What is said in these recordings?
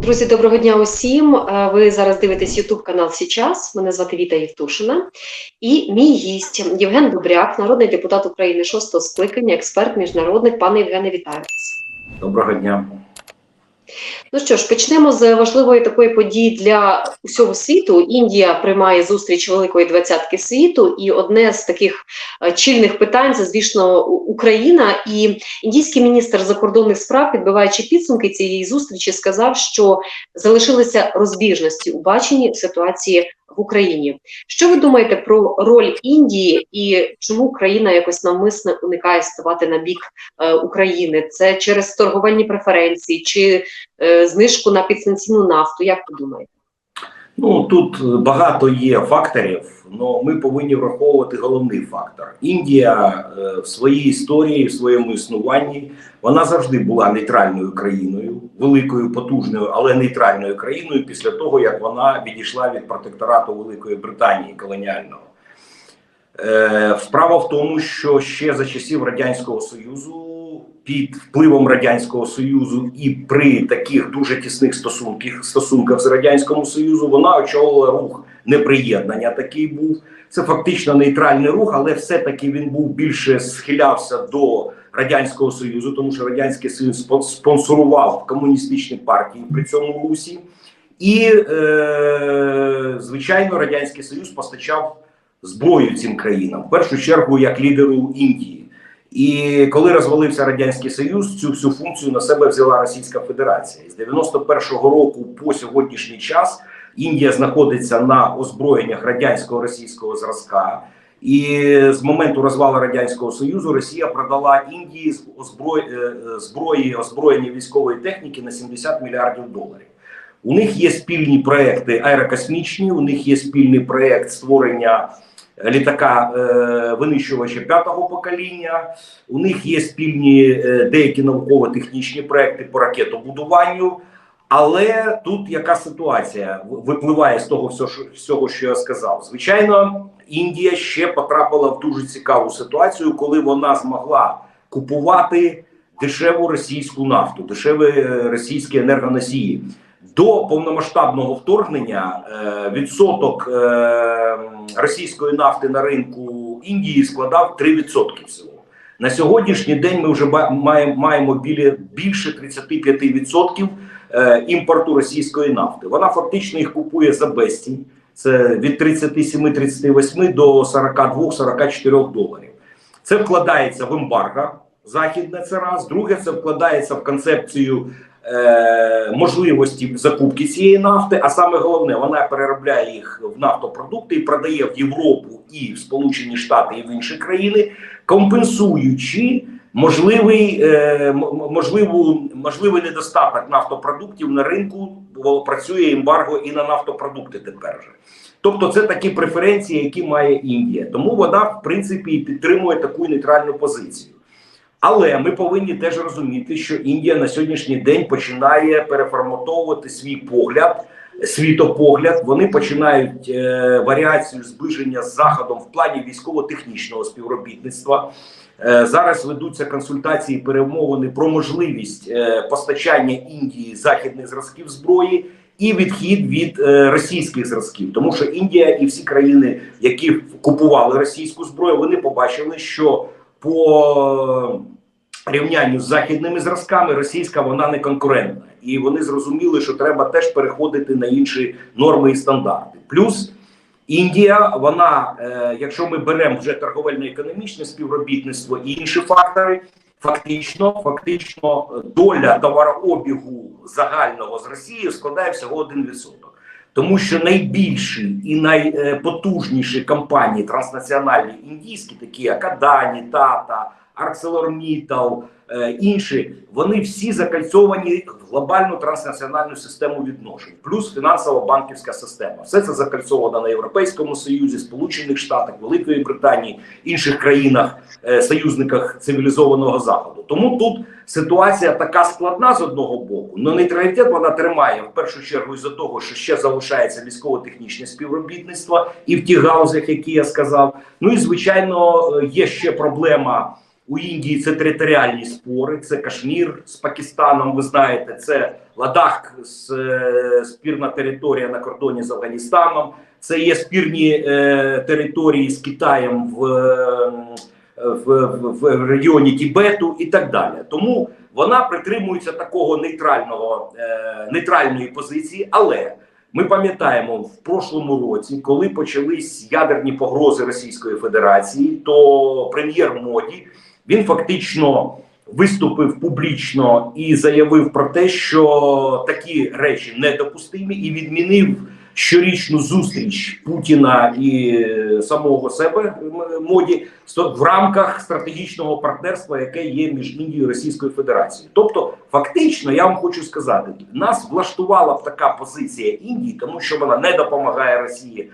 Друзі, доброго дня усім. Е, Ви зараз дивитесь YouTube канал Січас. Мене звати Віта Євтушина. І мій гість Євген Добряк, народний депутат України шостого скликання, експерт міжнародних. Пане Євгене, вітаю вас. Доброго дня. Ну що ж, почнемо з важливої такої події для усього світу. Індія приймає зустріч Великої двадцятки світу, і одне з таких е, чільних питань це, звісно, Україна. І індійський міністр закордонних справ, підбиваючи підсумки цієї зустрічі, сказав, що залишилися розбіжності у баченні ситуації в Україні. Що ви думаєте про роль Індії і чому країна якось навмисно уникає ставати на бік е, України? Це через торговельні преференції чи е, знижку на підсанкційну нафту? Як ви думаєте? Ну тут багато є факторів, але ми повинні враховувати головний фактор. Індія е, в своїй історії, в своєму існуванні, вона завжди була нейтральною країною, великою, потужною, але нейтральною країною після того, як вона відійшла від протекторату Великої Британії колоніального. Е, Справа в тому, що ще за часів Радянського Союзу, під впливом Радянського Союзу і при таких дуже тісних стосунках, стосунках з Радянським Союзу, вона очолила рух неприєднання. Такий був. Це фактично нейтральний рух, але все-таки він був більше схилявся до Радянського Союзу, тому що Радянський Союз спон- спонсорував комуністичні партії при цьому русі. І, е, звичайно, Радянський Союз постачав зброю цим країнам, в першу чергу як лідеру Індії. І коли розвалився радянський союз, цю всю функцію на себе взяла Російська Федерація. З 91-го року по сьогоднішній час Індія знаходиться на озброєннях радянського російського зразка. І з моменту розвалу радянського союзу Росія продала Індії озброї, е, зброї озброєння військової техніки на 70 мільярдів доларів. У них є спільні проекти аерокосмічні. У них є спільний проект створення літака е, винищувача п'ятого покоління. У них є спільні е, деякі науково-технічні проекти по ракетобудуванню. Але тут яка ситуація випливає з того всього, що- я сказав. Звичайно, Індія ще потрапила в дуже цікаву ситуацію, коли вона змогла купувати дешеву російську нафту, дешеві е, російські енергоносії. До повномасштабного вторгнення е, відсоток е, російської нафти на ринку Індії складав 3% всього. На сьогоднішній день ми вже маємо, біля, більше 35% е, імпорту російської нафти. Вона фактично їх купує за безцінь. Це від 37-38 до 42-44 доларів. Це вкладається в ембарго західне. Це раз. Друге, це вкладається в концепцію е, можливості закупки цієї нафти. А саме головне, вона переробляє їх в нафтопродукти і продає в Європу і в Сполучені Штати і в інші країни, компенсуючи можливий, е, можливу, можливий недостаток нафтопродуктів на ринку, бо працює ембарго і на нафтопродукти тепер же. Тобто це такі преференції, які має Індія. Тому вона, в принципі, підтримує таку нейтральну позицію. Але ми повинні теж розуміти, що Індія на сьогоднішній день починає переформатовувати свій погляд, світопогляд. Вони починають е, варіацію зближення з заходом в плані військово-технічного співробітництва. Е, зараз ведуться консультації, перемовини про можливість е, постачання Індії західних зразків зброї. І відхід від е, російських зразків, тому що Індія і всі країни, які купували російську зброю, вони побачили, що по рівнянню з західними зразками російська вона не конкурентна, і вони зрозуміли, що треба теж переходити на інші норми і стандарти. Плюс Індія, вона, е, якщо ми беремо вже торговельно-економічне співробітництво і інші фактори, фактично, фактично доля товарообігу загального з Росією складає всього 1%. Тому що найбільші і найпотужніші компанії транснаціональні індійські, такі як Адані, Тата, ArcelorMittal, інші, вони всі закальцовані в глобальну транснаціональну систему відношень, плюс фінансово-банківська система. Все це закальцовано на Європейському Союзі, Сполучених Штатах, Великої Британії, інших країнах, е, союзниках цивілізованого заходу. Тому тут ситуація така складна з одного боку, але нейтралітет вона тримає в першу чергу із-за того, що ще залишається військово-технічне співробітництво і в тих гаузах, які я сказав. Ну і звичайно, е, є ще проблема У Індії це територіальні спори, це Кашмір з Пакистаном. Ви знаєте, це Ладах, з, е, спірна територія на кордоні з Афганістаном. Це є спірні е, території з Китаєм в, е, в, в, в регіоні Тібету і так далі. Тому вона притримується такого нейтрального е, нейтральної позиції, але ми пам'ятаємо в прошлому році, коли почались ядерні погрози Російської Федерації, то прем'єр Моді він фактично виступив публічно і заявив про те, що такі речі недопустимі, і відмінив щорічну зустріч Путіна і е, самого себе моді в рамках стратегічного партнерства, яке є між Індією і Російською Федерацією. Тобто, фактично, я вам хочу сказати, нас влаштувала б така позиція Індії, тому що вона не допомагає Росії.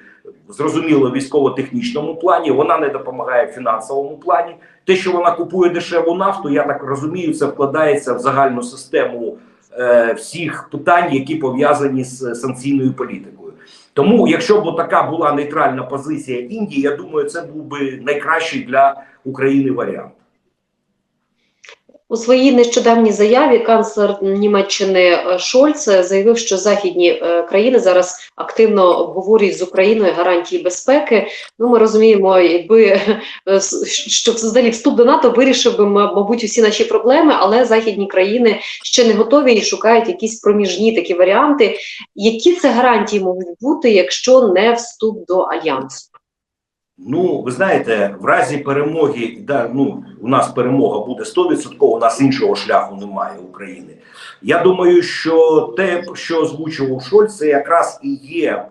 Зрозуміло, військово-технічному плані, вона не допомагає в фінансовому плані. Те, що вона купує дешеву нафту, я так розумію, це вкладається в загальну систему е, всіх питань, які пов'язані з санкційною політикою. Тому, якщо б така була нейтральна позиція Індії, я думаю, це був би найкращий для України варіант. У своїй нещодавній заяві канцлер Німеччини е, Шольц заявив, що західні е, країни зараз активно обговорюють з Україною гарантії безпеки. Ну, ми розуміємо, якби е, що взагалі вступ до НАТО вирішив би, мабуть, усі наші проблеми, але західні країни ще не готові і шукають якісь проміжні такі варіанти. Які це гарантії можуть бути, якщо не вступ до альянсу? Ну, ви знаєте, в разі перемоги, да, ну, у нас перемога буде 100%, у нас іншого шляху немає України. Я думаю, що те, що озвучував Шольц, це якраз і є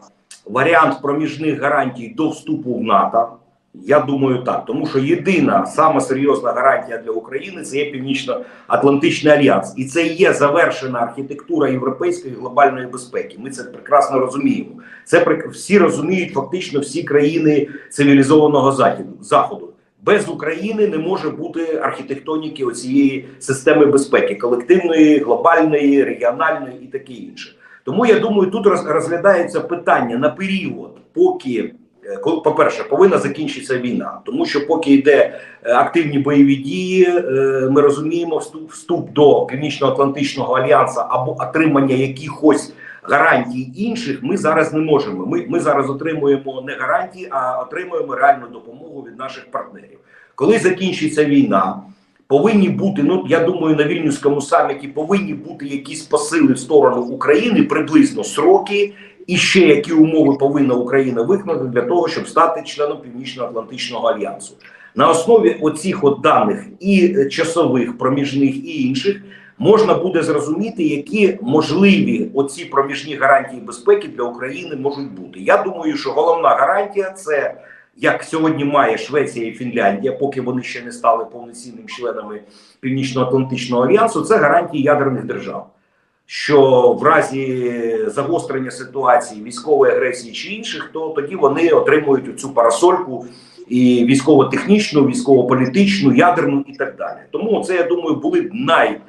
варіант проміжних гарантій до вступу в НАТО. Я думаю, так, тому що єдина сама серйозна гарантія для України це є Північно-Атлантичний альянс, і це є завершена архітектура європейської глобальної безпеки. Ми це прекрасно розуміємо. Це всі розуміють, фактично всі країни цивілізованого західу заходу. Без України не може бути архітектоніки оцієї системи безпеки колективної, глобальної, регіональної і таке інше. Тому я думаю, тут роз- розглядається питання на період, поки по-перше, повинна закінчитися війна, тому що поки йде е, активні бойові дії, е, ми розуміємо вступ, вступ до Північно-Атлантичного альянсу або отримання якихось гарантій інших ми зараз не можемо. Ми, ми зараз отримуємо не гарантії, а отримуємо реальну допомогу від наших партнерів. Коли закінчиться війна, повинні бути. Ну я думаю, на вільнюському саміті повинні бути якісь посили в сторону України, приблизно сроки, і ще які умови повинна Україна виконати для того, щоб стати членом Північно-Атлантичного альянсу. На основі оцих от даних і е, часових, проміжних і інших можна буде зрозуміти, які можливі оці проміжні гарантії безпеки для України можуть бути. Я думаю, що головна гарантія це як сьогодні має Швеція і Фінляндія, поки вони ще не стали повноцінними членами Північно-Атлантичного альянсу, це гарантії ядерних держав. Що в разі загострення ситуації військової агресії чи інших, то тоді вони отримують цю парасольку і військово-технічну, військово-політичну, ядерну і так далі. Тому це я думаю були б най,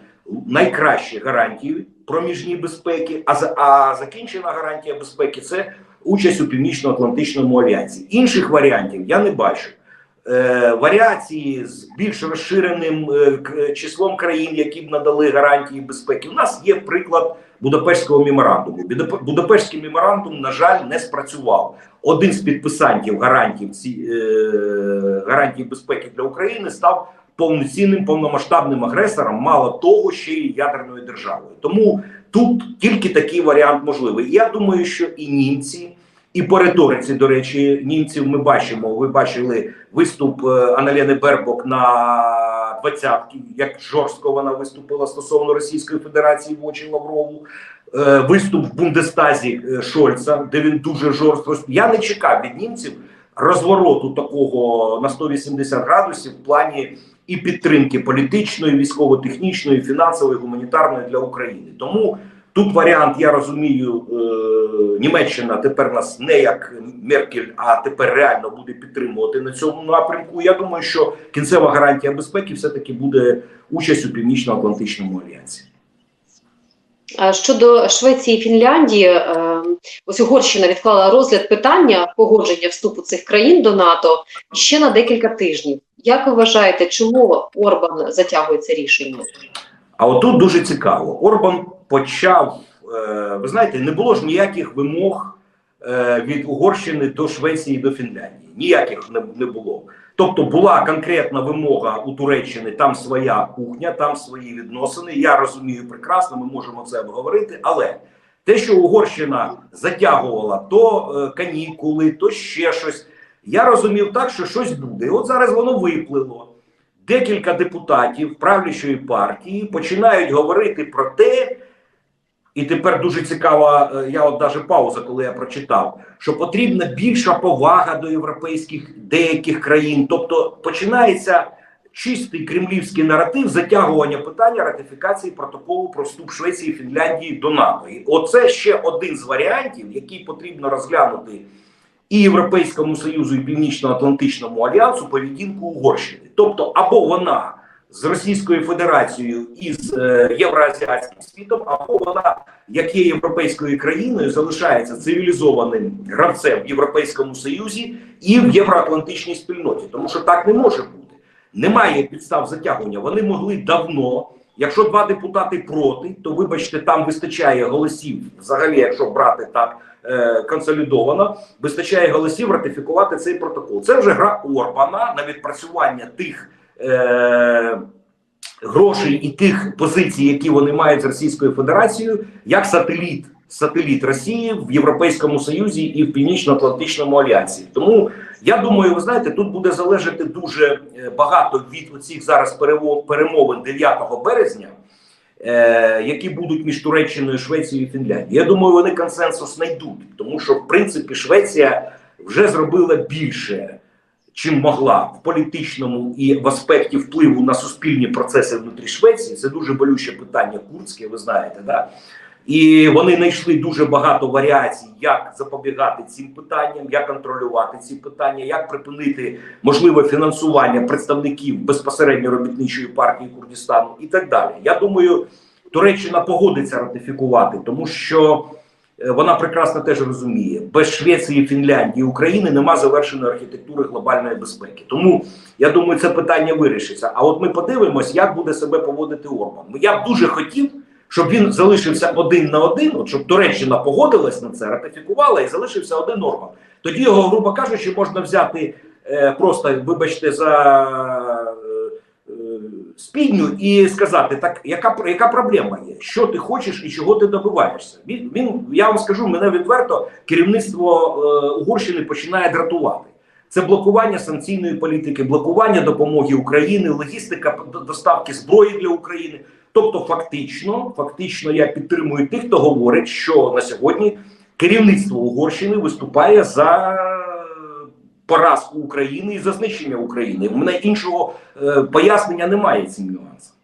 найкращі гарантії проміжній безпеки. А а закінчена гарантія безпеки це участь у північно-атлантичному альянсі. Інших варіантів я не бачу. Е, варіації з більш розширеним е, числом країн, які б надали гарантії безпеки. У нас є приклад Будапештського меморандуму. Будап- Будапештський меморандум, на жаль, не спрацював. Один з підписантів гарантів ці е, гарантій безпеки для України став повноцінним повномасштабним агресором, мало того, ще й ядерною державою. Тому тут тільки такий варіант можливий. Я думаю, що і німці. І по риториці, до речі, німців ми бачимо. Ви бачили виступ е, Аналєни Бербок на двадцятки, як жорстко вона виступила стосовно Російської Федерації в очі Лаврову. Е, Виступ в Бундестазі е, Шольца, де він дуже жорстко. Я не чекав від німців розвороту такого на 180 градусів в плані і підтримки політичної, військово-технічної, фінансової, гуманітарної для України. Тому Тут варіант, я розумію, е, Німеччина тепер нас не як Меркель, а тепер реально буде підтримувати на цьому напрямку. Я думаю, що кінцева гарантія безпеки все-таки буде участь у Північно-Атлантичному альянсі. Щодо Швеції і Фінляндії, е, ось Угорщина відклала розгляд питання погодження вступу цих країн до НАТО ще на декілька тижнів. Як ви вважаєте, чому Орбан затягує це рішення? А отут дуже цікаво. Орбан почав. е, Ви знаєте, не було ж ніяких вимог е, від Угорщини до Швеції до Фінляндії. Ніяких не, було. Тобто була конкретна вимога у Туреччини, там своя кухня, там свої відносини. Я розумію прекрасно, ми можемо це обговорити. Але те, що Угорщина затягувала то е, канікули, то ще щось. Я розумів так, що щось буде. І от зараз воно виплило. Декілька депутатів правлячої партії починають говорити про те, і тепер дуже цікава, е, я от даже пауза, коли я прочитав, що потрібна більша повага до європейських деяких країн. Тобто починається чистий кремлівський наратив затягування питання ратифікації протоколу про вступ Швеції і Фінляндії до НАТО. І оце ще один з варіантів, який потрібно розглянути і Європейському Союзу, і Північно-Атлантичному альянсу поведінку Угорщини. Тобто, або вона з Російською Федерацією і з е, євроазіатським світом, або вона, як є європейською країною, залишається цивілізованим гравцем в Європейському Союзі і в євроатлантичній спільноті, тому що так не може бути. Немає підстав затягування. Вони могли давно. Якщо два депутати проти, то вибачте, там вистачає голосів. Взагалі, якщо брати так е, консолідовано, вистачає голосів ратифікувати цей протокол. Це вже гра Орбана на відпрацювання тих е, грошей і тих позицій, які вони мають з Російською Федерацією, як сателіт, сателіт Росії в Європейському Союзі і в Північно-Атлантичному альянсі. Тому я думаю, ви знаєте, тут буде залежати дуже е, багато від оцих зараз перемовин 9 березня. Е, які будуть між Туреччиною, Швецією і Фінляндією. Я думаю, вони консенсус знайдуть, тому що в принципі Швеція вже зробила більше, чим могла в політичному і в аспекті впливу на суспільні процеси внутрі Швеції. Це дуже болюче питання курдське, ви знаєте, да? І вони знайшли дуже багато варіацій, як запобігати цим питанням, як контролювати ці питання, як припинити можливе фінансування представників безпосередньо робітничої партії Курдистану і так далі. Я думаю, Туреччина погодиться ратифікувати, тому що е, вона прекрасно теж розуміє, без Швеції, Фінляндії, України нема завершеної архітектури глобальної безпеки. Тому я думаю, це питання вирішиться. А от ми подивимось, як буде себе поводити Орбан. Я б дуже хотів щоб він залишився один на один, от щоб Туреччина погодилась на це, ратифікувала і залишився один Орбан. Тоді його, грубо кажучи, можна взяти е, просто, вибачте, за е, е, спідню і сказати, так яка яка проблема є? Що ти хочеш і чого ти добиваєшся? Він, він я вам скажу, мене відверто керівництво е, Угорщини починає дратувати. Це блокування санкційної політики, блокування допомоги Україні, логістика доставки зброї для України. Тобто, фактично, фактично, я підтримую тих, хто говорить, що на сьогодні керівництво Угорщини виступає за поразку України і за знищення України. У мене іншого е, пояснення немає цим нюансам.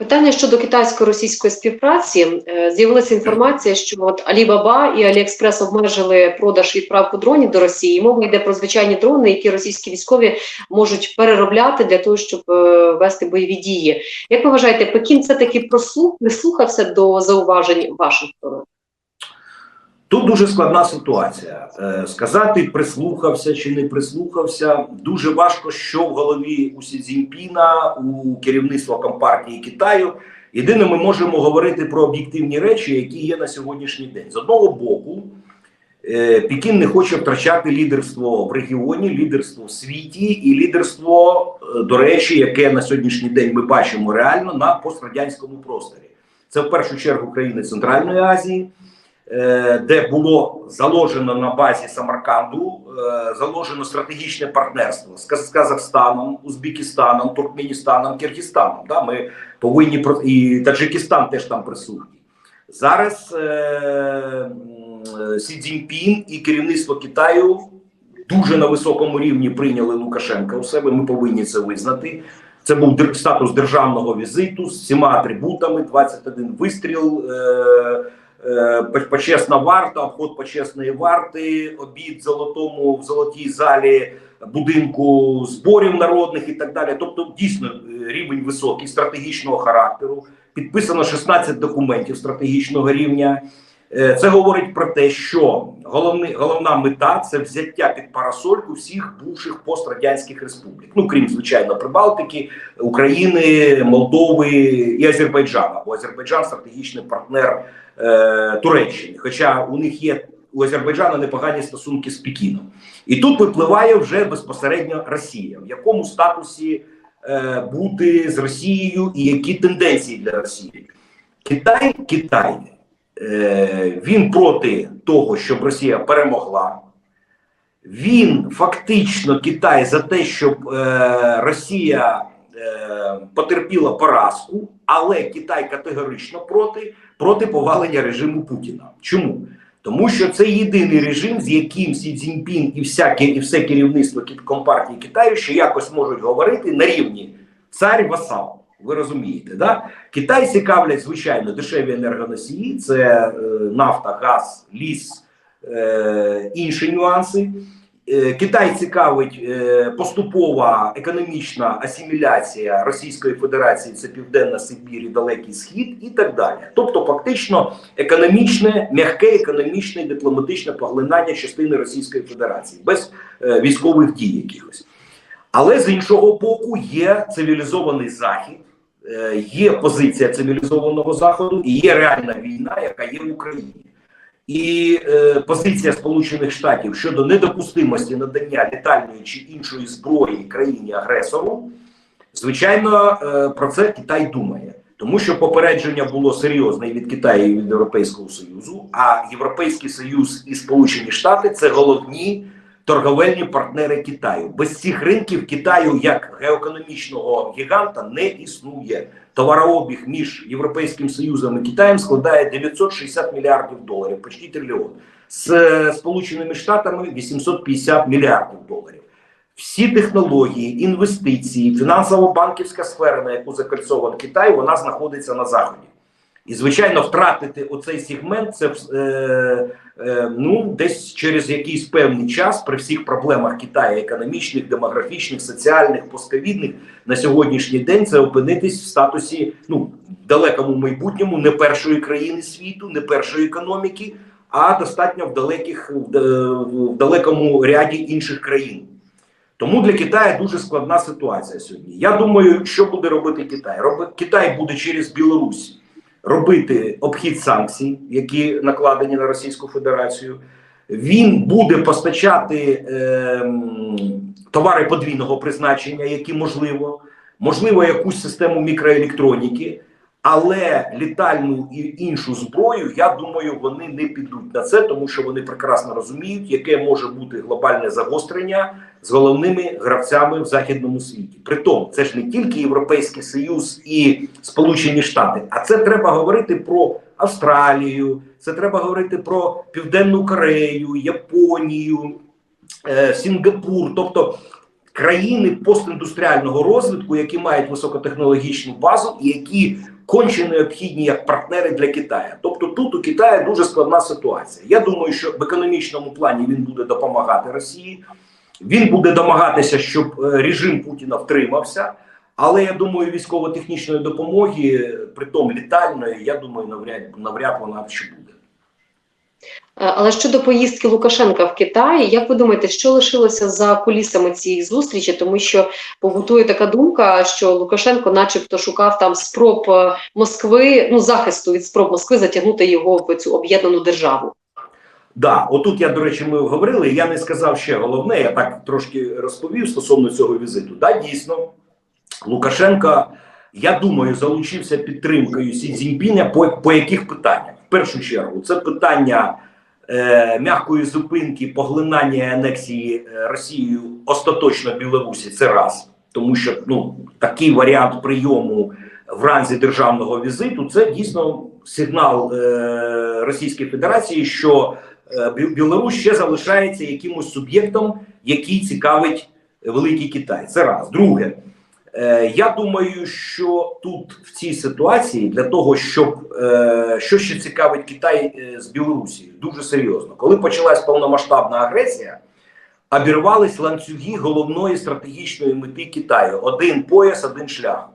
Питання щодо китайсько-російської співпраці Е, з'явилася інформація, що от Alibaba і AliExpress обмежили продаж відправку дронів до Росії. Мова йде про звичайні дрони, які російські військові можуть переробляти для того, щоб е, вести бойові дії. Як ви вважаєте, Пекін все таки прослух слухався до зауважень Вашингтона? Тут дуже складна ситуація. Е, Сказати, прислухався чи не прислухався, дуже важко, що в голові у Сі Цзіньпіна, у керівництва компартії Китаю. Єдине, ми можемо говорити про об'єктивні речі, які є на сьогоднішній день. З одного боку, е, Пекін не хоче втрачати лідерство в регіоні, лідерство в світі і лідерство, е, до речі, яке на сьогоднішній день ми бачимо реально на пострадянському просторі. Це в першу чергу країни Центральної Азії. Е, де було заложено на базі Самарканду, е, заложено стратегічне партнерство з Казахстаном, Узбекистаном, Туркменістаном, Киргизстаном. Да, ми повинні і Таджикистан теж там присутній. Зараз е, Сі Цзіньпін і керівництво Китаю дуже на високому рівні прийняли Лукашенка у себе. Ми повинні це визнати. Це був статус державного візиту з всіма атрибутами: 21 вистріл. Е, почесна варта, обход почесної варти, обід золотому в золотій залі будинку зборів народних і так далі. Тобто, дійсно е, рівень високий стратегічного характеру. Підписано 16 документів стратегічного рівня. Е, Це говорить про те, що головний, головна мета це взяття під парасольку всіх бувших пострадянських республік. Ну крім звичайно Прибалтики, України, Молдови і Азербайджана. Бо Азербайджан стратегічний партнер е, Туреччини. Хоча у них є у Азербайджана непогані стосунки з Пекіном. І тут випливає вже безпосередньо Росія, в якому статусі е, бути з Росією і які тенденції для Росії. Китай, Китай, е, він проти того, щоб Росія перемогла. Він фактично Китай за те, щоб е, Росія е, потерпіла поразку, але Китай категорично проти, проти повалення режиму Путіна. Чому? Тому що це єдиний режим, з яким Сі Цзіньпін і всяке і все керівництво Компартії Китаю ще якось можуть говорити на рівні цар васал. Ви розумієте, да? Китай цікавлять, звичайно, дешеві енергоносії, це е, нафта, газ, ліс, е, інші нюанси. Е, Китай цікавить е, поступова економічна асиміляція Російської Федерації, це Південна Сибір і Далекий Схід, і так далі. Тобто, фактично, економічне, м'яке економічне і дипломатичне поглинання частини Російської Федерації без е, військових дій якихось. Але з іншого боку, є цивілізований захід, є позиція цивілізованого заходу і є реальна війна, яка є в Україні. І е, позиція Сполучених Штатів щодо недопустимості надання літальної чи іншої зброї країні агресору, звичайно, е, про це Китай думає, тому що попередження було серйозне від Китаю і від Європейського Союзу. А Європейський Союз і Сполучені Штати це головні торговельні партнери Китаю. Без цих ринків Китаю як геоекономічного гіганта не існує. Товарообіг між Європейським Союзом і Китаєм складає 960 мільярдів доларів, почти трильйон. З е, Сполученими Штатами 850 мільярдів доларів. Всі технології, інвестиції, фінансово-банківська сфера, на яку закольцований Китай, вона знаходиться на заході. І, звичайно, втратити оцей сегмент це е, е, ну, десь через якийсь певний час при всіх проблемах Китаю економічних, демографічних, соціальних, постковідних на сьогоднішній день це опинитись в статусі ну, далекому майбутньому не першої країни світу, не першої економіки, а достатньо в далеких в, в далекому ряді інших країн. Тому для Китаю дуже складна ситуація сьогодні. Я думаю, що буде робити Китай? Роби... Китай буде через Білорусь робити обхід санкцій, які накладені на Російську Федерацію. Він буде постачати е, товари подвійного призначення, які можливо, можливо, якусь систему мікроелектроніки, але літальну і іншу зброю, я думаю, вони не підуть на це, тому що вони прекрасно розуміють, яке може бути глобальне загострення з головними гравцями в західному світі. Притом, це ж не тільки Європейський Союз і Сполучені Штати, а це треба говорити про Австралію, це треба говорити про Південну Корею, Японію, е, Сінгапур, тобто країни постіндустріального розвитку, які мають високотехнологічну базу і які конче необхідні як партнери для Китаю. Тобто тут у Китаю дуже складна ситуація. Я думаю, що в економічному плані він буде допомагати Росії. Він буде домагатися, щоб е, режим Путіна втримався. Але я думаю, військово-технічної допомоги, притом літальної, я думаю, навряд навряд вона ще буде. Е, Але щодо поїздки Лукашенка в Китай, як ви думаєте, що лишилося за кулісами цієї зустрічі? Тому що побутує така думка, що Лукашенко, начебто, шукав там спроб е, Москви, ну захисту від спроб Москви затягнути його в цю об'єднану державу. Да, отут я, до речі, ми говорили. Я не сказав ще головне, я так трошки розповів стосовно цього візиту. Да, дійсно, Лукашенко, я думаю, залучився підтримкою Сі Цзіньпіня по, по яких питаннях? В першу чергу, це питання е, м'якої зупинки, поглинання анексії е, Росією остаточно Білорусі. Це раз, тому що ну такий варіант прийому в ранзі державного візиту це дійсно сигнал е, Російської Федерації, що е, Білорусь ще залишається якимось суб'єктом, який цікавить Великий Китай. Це раз. Друге, е, я думаю, що тут в цій ситуації для того, щоб е, що ще цікавить Китай е, з Білорусі, дуже серйозно, коли почалась повномасштабна агресія. Обірвались ланцюги головної стратегічної мети Китаю: один пояс, один шлях.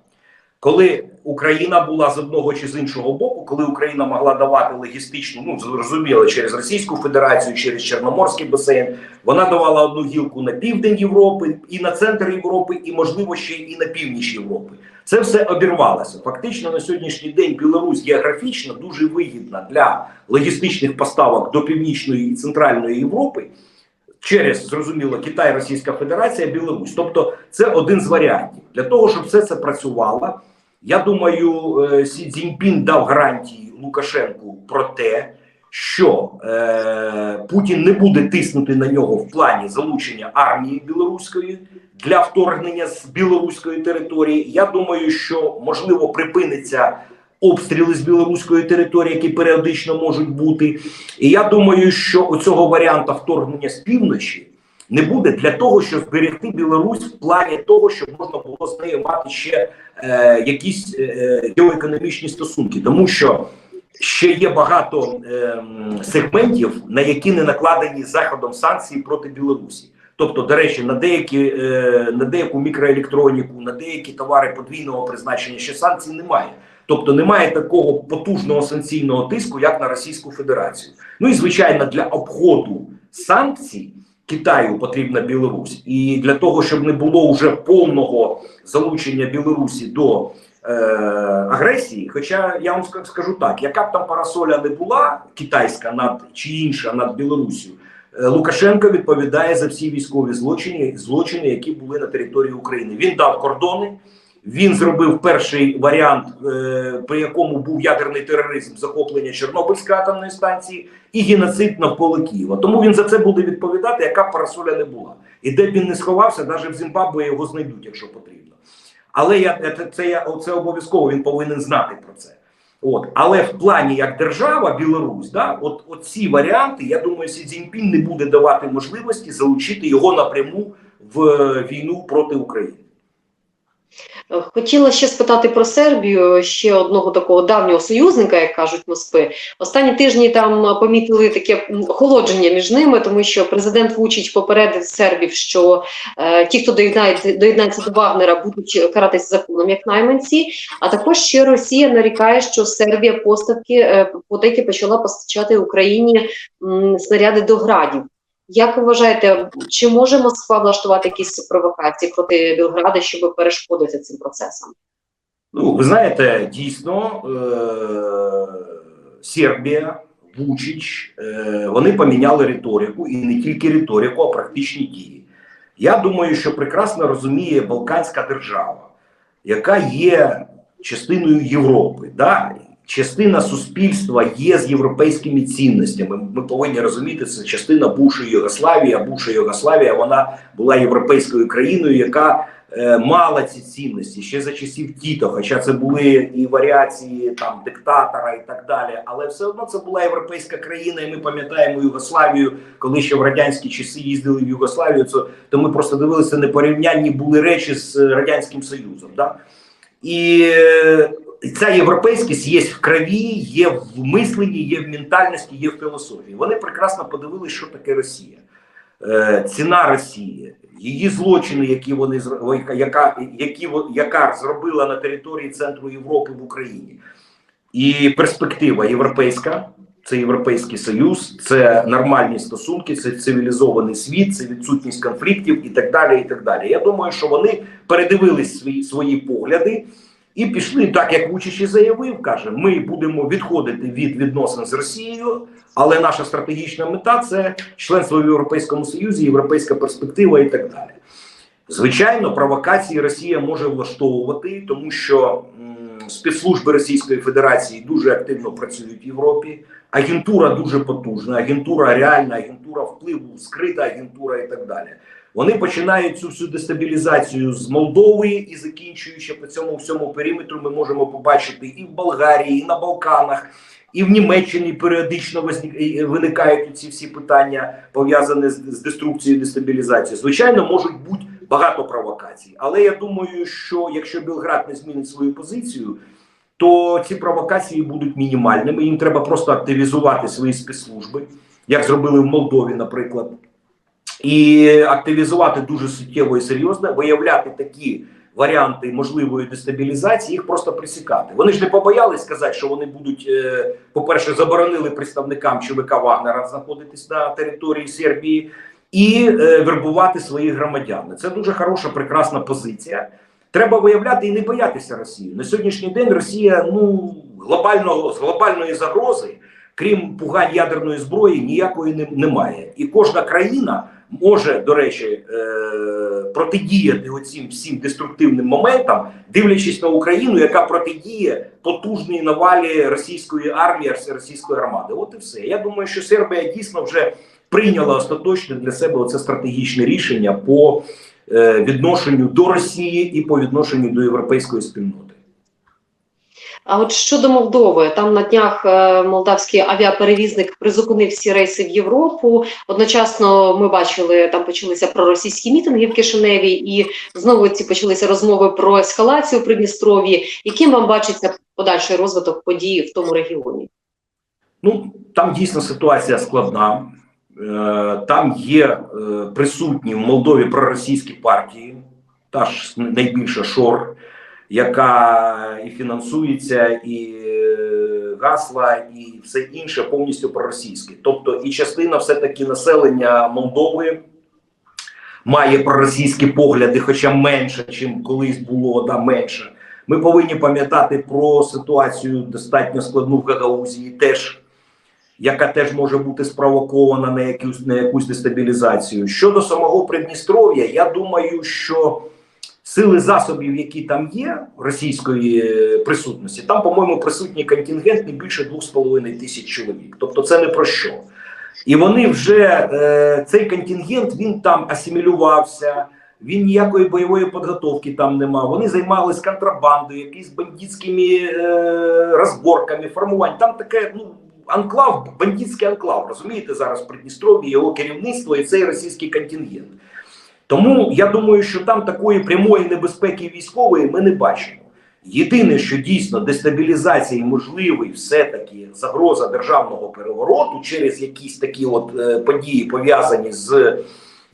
Коли Україна була з одного чи з іншого боку, коли Україна могла давати логістичну, ну зрозуміло, через Російську Федерацію, через Чорноморський басейн, вона давала одну гілку на південь Європи і на центр Європи, і можливо ще і на північ Європи. Це все обірвалося. Фактично на сьогоднішній день Білорусь географічно дуже вигідна для логістичних поставок до північної і центральної Європи через зрозуміло Китай, Російська Федерація, Білорусь. Тобто, це один з варіантів для того, щоб все це працювало. Я думаю, е, Сі Цзіньпін дав гарантії Лукашенку про те, що е, Путін не буде тиснути на нього в плані залучення армії білоруської для вторгнення з білоруської території. Я думаю, що можливо припиниться обстріли з білоруської території, які періодично можуть бути. І я думаю, що цього варіанта вторгнення з півночі не буде для того, щоб зберегти Білорусь в плані того, щоб можна було з нею мати ще е, якісь е, геоекономічні стосунки, тому що ще є багато е, сегментів, на які не накладені заходом санкції проти Білорусі. Тобто, до речі, на деякі е, на деяку мікроелектроніку, на деякі товари подвійного призначення ще санкцій немає. Тобто немає такого потужного санкційного тиску, як на Російську Федерацію. Ну і звичайно, для обходу санкцій Китаю потрібна Білорусь, і для того, щоб не було вже повного залучення Білорусі до е, агресії. Хоча я вам скажу так: яка б там парасоля не була китайська над чи інша над Білорусію, е, Лукашенко відповідає за всі військові злочини, злочини, які були на території України. Він дав кордони. Він зробив перший варіант, е, при якому був ядерний тероризм, захоплення Чорнобильської атомної станції і геноцид навколо Києва. Тому він за це буде відповідати, яка б парасоля не була. І де б він не сховався, навіть в Зімбабве його знайдуть, якщо потрібно. Але я це, це, я це обов'язково він повинен знати про це. От, але в плані як держава Білорусь, да, от, от ці варіанти, я думаю, Сі Цзіньпін не буде давати можливості залучити його напряму в е, війну проти України. Е, Хотіла ще спитати про Сербію, ще одного такого давнього союзника, як кажуть Москви. Останні тижні там помітили таке охолодження між ними, тому що президент Вучич попередив сербів, що е, ті, хто доєднається, доєднається до Вагнера, будуть каратись законом як найманці. А також ще Росія нарікає, що Сербія поставки е, потеки почала постачати Україні м, снаряди до градів. Як ви вважаєте, чи може Москва влаштувати якісь провокації проти Білграда, щоб перешкодити цим процесам? Ну, ви знаєте, дійсно, е- Сербія, Вучич, е- вони поміняли риторику і не тільки риторику, а практичні дії. Я думаю, що прекрасно розуміє Балканська держава, яка є частиною Європи. Да? Частина суспільства є з європейськими цінностями. Ми повинні розуміти, це частина бувшої Югославії, а бувша Югославія вона була європейською країною, яка е, мала ці цінності ще за часів Тіто, хоча це були і варіації там диктатора і так далі. Але все одно це була європейська країна, і ми пам'ятаємо Югославію, коли ще в радянські часи їздили в Югославію. Це то ми просто дивилися непорівнянні були речі з радянським союзом. Да? І ця європейськість є в крові, є в мисленні, є в ментальності, є в філософії. Вони прекрасно подивилися, що таке Росія. Е, ціна Росії, її злочини, які вони яка, які, яка зробила на території центру Європи в Україні, і перспектива європейська. Це Європейський Союз, це нормальні стосунки, це цивілізований світ, це відсутність конфліктів і так далі. І так далі. Я думаю, що вони передивились свої, свої погляди і пішли, так як Вучич і заявив, каже: ми будемо відходити від відносин з Росією, але наша стратегічна мета це членство в Європейському Союзі, європейська перспектива і так далі. Звичайно, провокації Росія може влаштовувати, тому що спецслужби Російської Федерації дуже активно працюють в Європі. Агентура дуже потужна, агентура реальна, агентура впливу, скрита агентура і так далі. Вони починають цю всю дестабілізацію з Молдови і закінчуючи по цьому всьому периметру, ми можемо побачити і в Болгарії, і на Балканах, і в Німеччині періодично і виникають ці всі питання пов'язані з, деструкцією дестабілізацією. Звичайно, можуть бути багато провокацій, але я думаю, що якщо Білград не змінить свою позицію, то ці провокації будуть мінімальними. Їм треба просто активізувати свої спецслужби, як зробили в Молдові, наприклад, і активізувати дуже суттєво і серйозно, виявляти такі варіанти можливої дестабілізації, їх просто присікати. Вони ж не побоялись сказати, що вони будуть, е, по-перше, заборонили представникам ЧВК Вагнера знаходитись на території Сербії і е, вербувати своїх громадян. Це дуже хороша, прекрасна позиція. Треба виявляти і не боятися Росії. На сьогоднішній день Росія ну глобального з глобальної загрози, крім пугань ядерної зброї, ніякої немає. І кожна країна може, до речі, е, протидіяти оцім всім деструктивним моментам, дивлячись на Україну, яка протидіє потужній навалі російської армії, російської армади. От і все. Я думаю, що Сербія дійсно вже прийняла остаточно для себе оце стратегічне рішення по е, відношенню до Росії і по відношенню до європейської спільноти. А от щодо Молдови, там на днях е, молдавський авіаперевізник призупинив всі рейси в Європу. Одночасно ми бачили, там почалися проросійські мітинги в Кишиневі, і знову ці почалися розмови про ескалацію в Придністров'ї. Яким вам бачиться подальший розвиток подій в тому регіоні? Ну там дійсно ситуація складна. Е, Там є е, присутні в Молдові проросійські партії, та ж найбільша шор, яка і фінансується, і е, гасла, і все інше повністю проросійське. Тобто, і частина все-таки населення Молдови має проросійські погляди, хоча менше, ніж колись було, да, менше. Ми повинні пам'ятати про ситуацію достатньо складну в Гагаузії теж яка теж може бути спровокована на якусь на якусь дестабілізацію. Щодо самого Придністров'я, я думаю, що сили засобів, які там є, російської е, присутності, там, по-моєму, присутній контингент не більше 2,5 тисяч чоловік. Тобто, це не про що. І вони вже е, цей контингент він там асимілювався. Він ніякої бойової підготовки там нема. Вони займалися контрабандою, якісь бандитськими е, розборками, формуванням. Там таке ну анклав, бандитський анклав. Розумієте, зараз в Придністров'ї його керівництво і цей російський контингент. Тому я думаю, що там такої прямої небезпеки військової ми не бачимо. Єдине, що дійсно дестабілізації можливий, все-таки загроза державного перевороту через якісь такі от е, події пов'язані з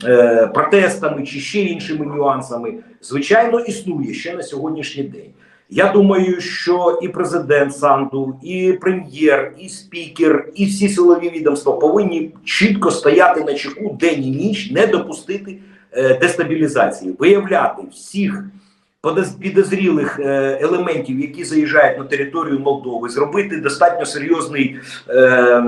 е, протестами чи ще іншими нюансами, звичайно, існує ще на сьогоднішній день. Я думаю, що і президент Санду, і прем'єр, і спікер, і всі силові відомства повинні чітко стояти на чеку день і ніч, не допустити дестабілізації, виявляти всіх підозрілих е, елементів, які заїжджають на територію Молдови, зробити достатньо серйозний. Е,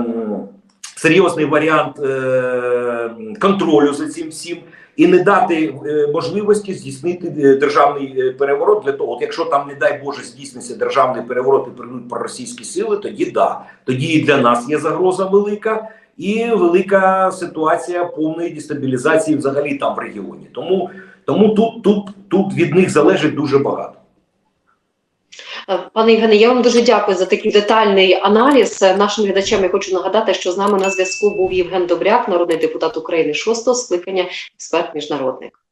Серйозний варіант е, контролю за цим всім і не дати е, можливості здійснити е, державний е, переворот для того, от якщо там, не дай Боже, здійсниться державний переворот і прийдуть проросійські сили, тоді да, тоді і для нас є загроза велика і велика ситуація повної дестабілізації взагалі там в регіоні. Тому, тому тут, тут, тут від них залежить дуже багато. Е, Пане Євгене, я вам дуже дякую за такий детальний аналіз. Е, Нашим глядачам я хочу нагадати, що з нами на зв'язку був Євген Добряк, народний депутат України шостого скликання, експерт міжнародник.